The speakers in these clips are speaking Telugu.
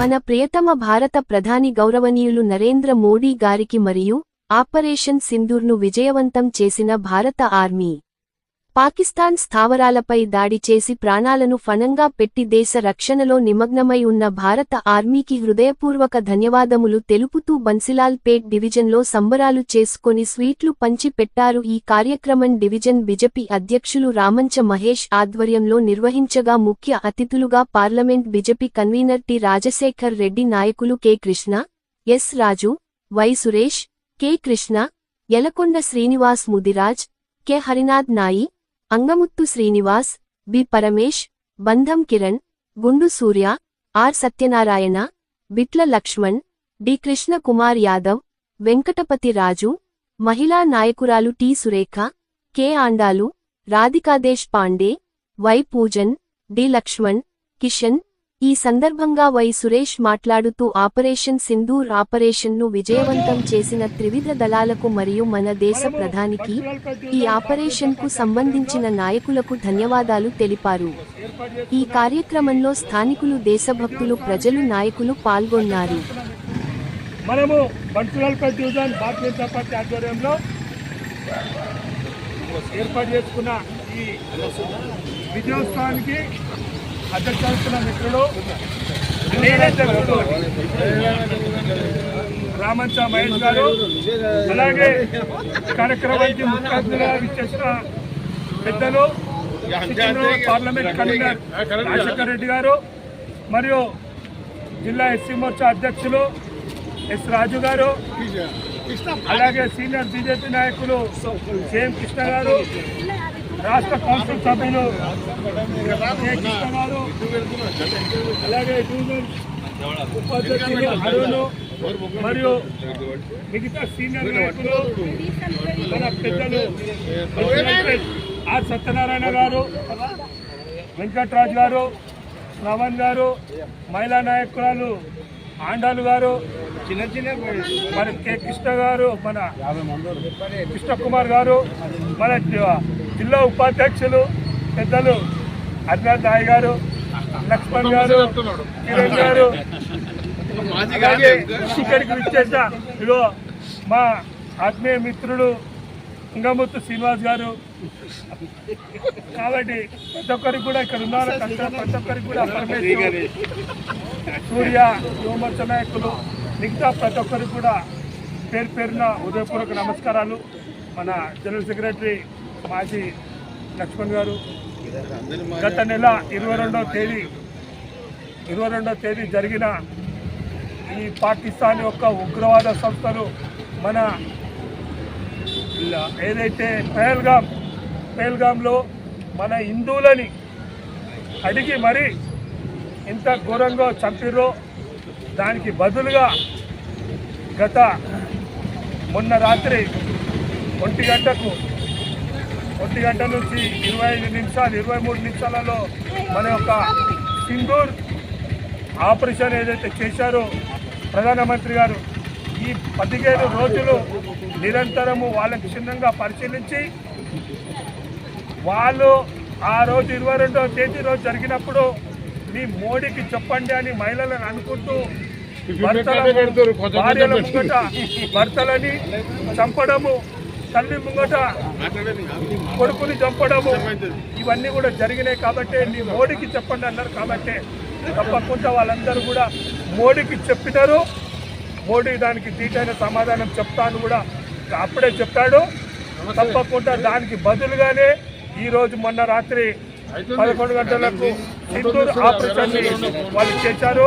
మన ప్రియతమ భారత ప్రధాని గౌరవనీయులు నరేంద్ర మోడీ గారికి మరియు ఆపరేషన్ సింధూర్ను విజయవంతం చేసిన భారత ఆర్మీ. పాకిస్తాన్ స్థావరాలపై దాడి చేసి ప్రాణాలను ఫణంగా పెట్టి దేశ రక్షణలో నిమగ్నమై ఉన్న భారత ఆర్మీకి హృదయపూర్వక ధన్యవాదములు తెలుపుతూ బన్సిలాల్ పేట్ డివిజన్లో సంబరాలు చేసుకొని స్వీట్లు పంచి పెట్టారు. ఈ కార్యక్రమం డివిజన్ బిజెపి అధ్యక్షులు రామంచ మహేష్ ఆధ్వర్యంలో నిర్వహించగా ముఖ్య అతిథులుగా parliament BJP convener T Rajasekhar Reddy నాయకులు K Krishna S Raju Y Suresh K Krishna Yalakonda Srinivas Mudiraj K Harinath Nayi Angamuthu Srinivas B. Paramesh బంధం కిరణ్ గుండు సూర్య ఆర్. సత్యనారాయణ బిట్ల లక్ష్మణ్ డి. కృష్ణ కుమార్ యాదవ్ వెంకటపతి రాజు మహిళా నాయకురాలు T. Surekha K. Andalu Radhikadesh Pande Y. Pujan D. Laxman Kishan ఈ సందర్భంగా వై సురేష్ మాట్లాడుతూ ఆపరేషన్ సింధూర్ ఆపరేషన్ను విజయవంతం చేసిన త్రివిధ దళాలకు మరియు మన దేశ ప్రధానికి ఈ ఆపరేషన్కు సంబంధించిన నాయకులకు ధన్యవాదాలు తెలిపారు. ఈ కార్యక్రమంలో స్థానికులు దేశభక్తులు ప్రజలు నాయకులు పాల్గొన్నారు. మనము డివిజన్ భారతీయ జనతా పార్టీ ఆధ్వర్యంలో ఏర్పాటు చేసుకున్న ఈ విజయోత్సవానికి అధ్యక్షిస్తున్న మిత్రులు అధ్యక్షులు రామంచ మహేష్ గారు అలాగే కార్యక్రమానికి ముఖ్య అతిథిగా పెద్దలు పార్లమెంట్ కన్వీనర్ రాజశేఖర్ రెడ్డి గారు మరియు జిల్లా ఎస్సీ మోర్చా అధ్యక్షులు ఎస్ రాజు గారు అలాగే సీనియర్ బీజేపీ నాయకులు జేఎం కృష్ణ గారు రాష్ట్ర కౌన్సిల్ సభ్యులు కె కృష్ణ గారు అలాగే ఉపాధ్యక్షులు అరుణ్ మరియు మిగతా సీనియర్ నాయకులు మన పెద్దలు ఆర్ సత్యనారాయణ గారు వెంకట్రాజు గారు శ్రవణ్ గారు మహిళా నాయకురాలు ఆండాలు గారు చిన్న చిన్న మన కె కృష్ణ గారు మన కృష్ణ కుమార్ గారు మన జిల్లా ఉపాధ్యక్షులు పెద్దలు అజ్ఞాత్ నాయ్ గారు లక్ష్మణ్ గారు కిరణ్ గారు ఇక్కడికి విచ్చేసిన ఇగో మా ఆత్మీయ మిత్రుడు ఇంగమూర్తి శ్రీనివాస్ గారు. కాబట్టి ప్రతి ఒక్కరికి కూడా ఇక్కడ ఉన్నారు ప్రతి ఒక్కరికి కూడా పరమేశ్వర్ సూర్య యువమర్చ నాయకులు మిగతా ప్రతి ఒక్కరికి కూడా పేరు పేరున ఉదయపూర్వక నమస్కారాలు. మన జనరల్ సెక్రటరీ మాజీ లక్ష్మణ్ గారు. గత నెల ఇరవై రెండవ తేదీ ఇరవై రెండవ తేదీ జరిగిన ఈ పాకిస్తాన్ యొక్క ఉగ్రవాద సంస్థలు మన ఇలా ఏదైతే పహల్గామ్ పహల్గామ్లో మన హిందువులని అడిగి మరి ఇంత ఘోరంగా చంపిర్రో దానికి బదులుగా గత మొన్న రాత్రి ఒంటి గంటకు ఒంటి గంట నుంచి ఇరవై ఐదు నిమిషాలు ఇరవై మూడు నిమిషాలలో మన యొక్క సింధూర్ ఆపరేషన్ ఏదైతే చేశారో ప్రధానమంత్రి గారు ఈ పదిహేను రోజులు నిరంతరము వాళ్ళకి క్షుణ్ణంగా పరిశీలించి వాళ్ళు ఆ రోజు ఇరవై రెండవ తేదీ రోజు జరిగినప్పుడు మీ మోడీకి చెప్పండి అని మహిళలను అనుకుంటూ భర్తల- భార్యల భర్తలని చంపడము తల్లి ముంగట కొడుకుని చంపడము. ఇవన్నీ కూడా జరిగినాయి కాబట్టి నీ మోడీకి చెప్పండి అన్నారు కాబట్టి. తప్పకుండా వాళ్ళందరూ కూడా మోడీకి చెప్పినారు. మోడీ దానికి దీటైన సమాధానం చెప్తాను కూడా అప్పుడే చెప్పాడు. తప్పకుండా దానికి బదులుగానే ఈరోజు మొన్న రాత్రి పదకొండు గంటలకు సింధూర్ ఆపరేషన్ వాళ్ళు చేశారు.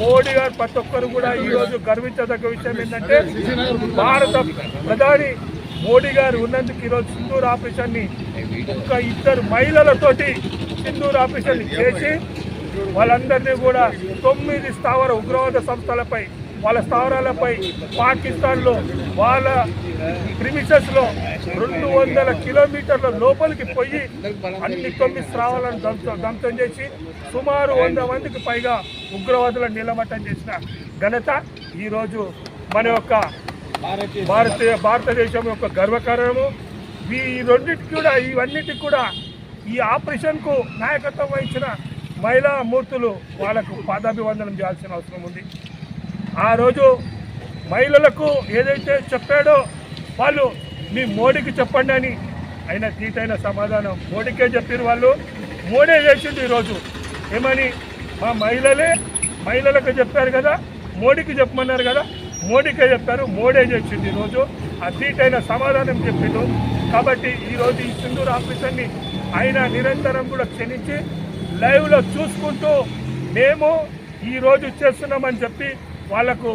మోడీ గారు ప్రతి ఒక్కరు కూడా ఈ రోజు గర్వించదగ్గ విషయం ఏంటంటే భారత ప్రధాని మోడీ గారు ఉన్నందుకు ఈరోజు సింధూర్ ఆఫీసర్ని ఒక ఇద్దరు మహిళలతోటి సింధూర్ ఆపరేషన్ చేసి వాళ్ళందరినీ కూడా తొమ్మిది స్థావర ఉగ్రవాద సంస్థలపై వాళ్ళ స్థావరాలపై పాకిస్తాన్లో వాళ్ళ ప్రిమిసెస్లో రెండు వందల కిలోమీటర్ల లోపలికి పోయి అన్ని తొమ్మిది స్థావరాలను ధ్వంసం ధ్వంసం చేసి సుమారు వంద మందికి పైగా ఉగ్రవాదులను నిలమట్టం చేసిన ఘనత ఈరోజు మన యొక్క భారతీయ భారతదేశం యొక్క గర్వకారణము. ఈ రెండింటికి కూడా ఇవన్నిటికి కూడా ఈ ఆపరేషన్కు నాయకత్వం వహించిన మహిళా మూర్తులు వాళ్ళకు పాదాభివందనం చేయాల్సిన అవసరం ఉంది. ఆ రోజు మహిళలకు ఏదైతే చెప్పాడో వాళ్ళు మీ మోడీకి చెప్పండి అని అయినా తీటైన సమాధానం. మోడీకే చెప్పిన వాళ్ళు. మోడీ చేసింది ఈరోజు ఏమని? మా మహిళలే మహిళలకు చెప్పారు కదా మోడీకి చెప్పమన్నారు కదా మోడీకే చెప్పారు మోడీ చేసింది ఈరోజు? ఆ అయిన సమాధానం చెప్పిండు. కాబట్టి ఈరోజు ఈ సింధూర్ ఆఫీసర్ని ఆయన నిరంతరం కూడా క్షమించి లైవ్లో చూసుకుంటూ మేము ఈ రోజు చేస్తున్నామని చెప్పి వాళ్ళకు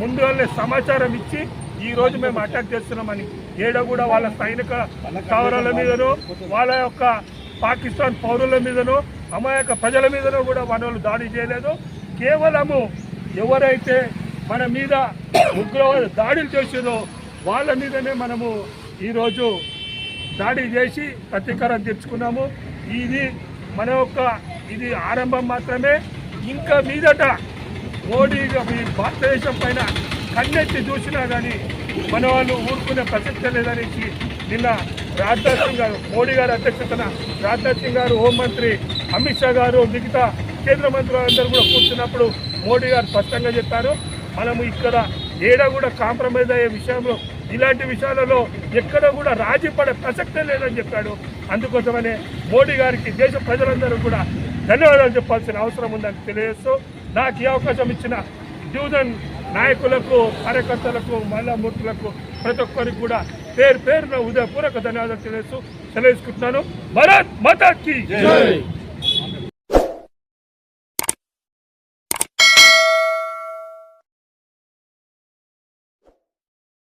ముందుగానే సమాచారం ఇచ్చి ఈరోజు మేము అటాక్ చేస్తున్నామని ఏడో కూడా వాళ్ళ సైనిక స్థావరాల మీదనో వాళ్ళ యొక్క పాకిస్తాన్ పౌరుల మీదనో అమాయక ప్రజల మీదనో కూడా మనలు దాడి చేయలేదు. కేవలము ఎవరైతే మన మీద ఉగ్రవాద దాడులు చేసిందో వాళ్ళ మీదనే మనము ఈరోజు దాడి చేసి ప్రతీకారం తెచ్చుకున్నాము ఇది మన యొక్క ఇది ఆరంభం మాత్రమే. ఇంకా మీదట మోడీ ఈ భారతదేశం పైన కన్నెత్తి చూసినా కానీ మన వాళ్ళు ఊరుకునే ప్రసక్తి లేదనేసి నిన్న రాజ్నాథ్ సింగ్ గారు మోడీ గారి అధ్యక్షతన రాజ్నాథ్ సింగ్ గారు హోంమంత్రి అమిత్ షా గారు మిగతా కేంద్ర మంత్రులు అందరూ కూడా కూర్చున్నప్పుడు మోడీ గారు స్పష్టంగా చెప్పారు. మనము ఇక్కడ ఏడా కూడా కాంప్రమైజ్ అయ్యే విషయంలో ఇలాంటి విషయాలలో ఎక్కడ కూడా రాజీ పడే ప్రసక్తే లేదని చెప్పాడు. అందుకోసమనే మోడీ గారికి దేశ ప్రజలందరూ కూడా ధన్యవాదాలు చెప్పాల్సిన అవసరం ఉందని తెలియజేస్తూ నాకు ఈ అవకాశం ఇచ్చిన డివిజన్ నాయకులకు కార్యకర్తలకు మహిళా ప్రతి ఒక్కరికి కూడా పేరు పేరున ఉదయపూర్వక ధన్యవాదాలు తెలియజేస్తూ తెలియజేసుకుంటున్నాను భరత్ మాతాకి